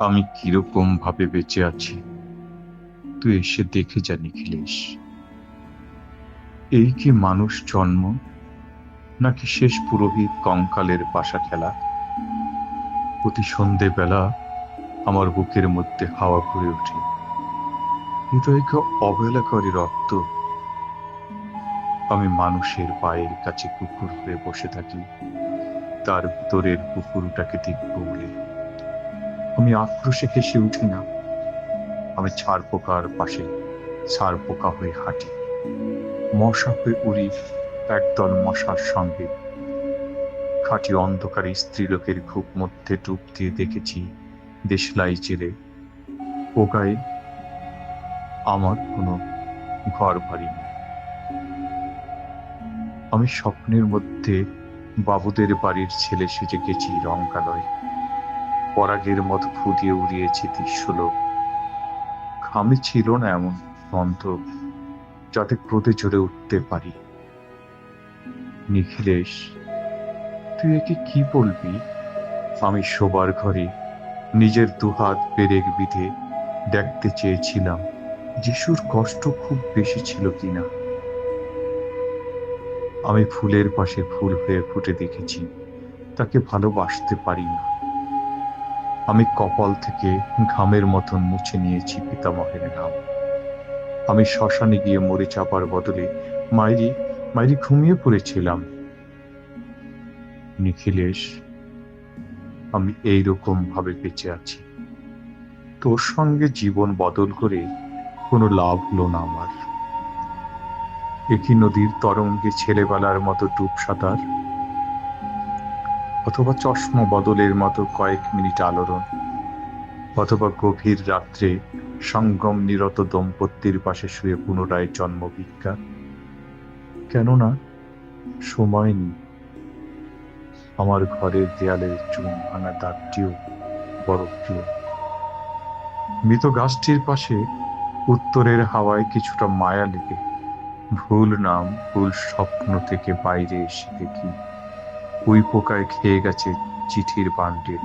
আমি কীরকম ভাবে বেঁচে আছি? তুই এসে দেখে যা নিখিলেশ। এই কি মানুষ জন্ম, নাকি শেষ পুরোহিত কঙ্কালের পাশা খেলা? প্রতি সন্ধেবেলা আমার বুকের মধ্যে হাওয়া ঘুরে ওঠে। হৃদয়কে অবহেলা করে রক্ত। আমি মানুষের পায়ের কাছে কুকুর হয়ে বসে থাকি। তার ভিতরের কুকুরটাকে দেখব বলে। আমি আক্রোশে হেসে উঠি না। আমি ছাড় পোকার পাশে ছাড় পোকা হয়ে হাঁটি। মশা হয়ে উড়ি একদল মশার সঙ্গে। খাঁটি অন্ধকারে স্ত্রীলোকের খুব মধ্যে ডুব দিয়ে দেখেছি দেশলাই চেলে পোকায় আমার কোনো ঘর বাড়ি নেই। আমি স্বপ্নের মধ্যে বাবুদের বাড়ির ছেলে সেজে গেছি রঙ্কালয় পরাগের মতো ফু দিয়ে উড়িয়েছি দৃশ্যলোক আমি ছিল না এমন বন্ধ যাতে ক্রোধে চড়ে উঠতে পারি। নিখিলেশ, তুই একে কি বলবি? আমি শোবার ঘরে নিজের দুহাত পেরেক বিধে দেখতে চেয়েছিলাম যিশুর কষ্ট খুব বেশি ছিল কিনা। আমি ফুলের পাশে ফুল হয়ে ফুটে দেখেছি, তাকে ভালোবাসতে পারি না। আমি কপাল থেকে ঘামের মতন মুছে নিয়েছি পিতামহের নাম আমি শ্মশানে গিয়ে মরে চাপার বদলে মাইরি মাইরি ঘুমিয়ে পড়েছিলাম। নিখিলেশ, আমি এইরকম ভাবে বেঁচে আছি। তোর সঙ্গে জীবন বদল করে কোনো লাভ হলো না আমার। একই নদীর তরঙ্গে ছেলেবেলার মতো ডুব সাঁতার অথবা চশমা বদলের মতো কয়েক মিনিট আলোড়ন, অথবা গভীর রাত্রে সঙ্গম নিরত দম্পতির পাশে শুয়ে পুনরায় জন্ম ভিক্ষা কেননা, সময় নেই। আমার ঘরের দেয়ালের চুন ভাঙা দাগটিও বড় প্রিয়। মৃত গাছটির পাশে উত্তরের হাওয়ায় কিছুটা মায়া লেগে ভুল নাম, ভুল স্বপ্ন থেকে বাইরে এসে দেখি। ওই পোকায় খেয়ে গেছে চিঠির বান্ডিল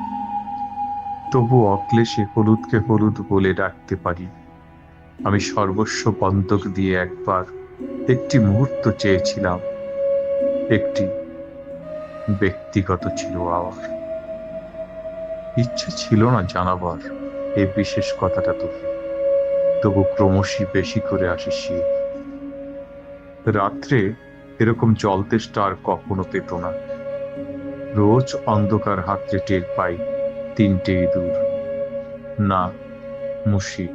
তবু অক্লেশে হলুদকে হলুদ বলে ডাকতে পারি। আমি সর্বস্ব বন্ধক দিয়ে একবার একটি মুহূর্ত চেয়েছিলাম। একটি ব্যক্তিগত ছিল আমার। ইচ্ছে ছিল না জানাবার এই বিশেষ কথাটা তোকে তবু ক্রমশই বেশি করে আসে সে। রাত্রে এরকম জল তেষ্টা আর কখনো পেত না। রোজ অন্ধকার হাতরে টের পাই তিনটে ইঁদুর না মুশি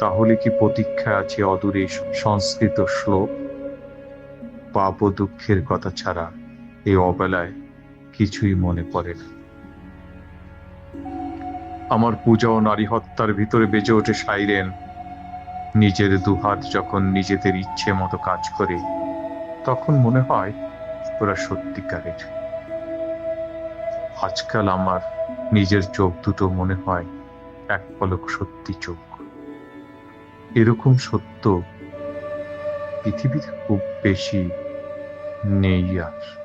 তাহলে কি প্রতীক্ষা আছে অদূরে সংস্কৃত শ্লোক? পাপ ও দুঃখের কথা ছাড়া এই অবেলায় কিছুই মনে পড়ে না। আমার পূজা ও নারী হত্যার ভিতরে বেজে ওঠে সাইরেন। নিজের দুহাত যখন নিজেদের ইচ্ছে মতো কাজ করে, তখন মনে হয় ওরা সত্যিকারের। আজকাল আমার নিজের চোখ দুটো মনে হয় এক পলক সত্যি চোখ। এরকম সত্য পৃথিবীতে খুব বেশি নেই আর।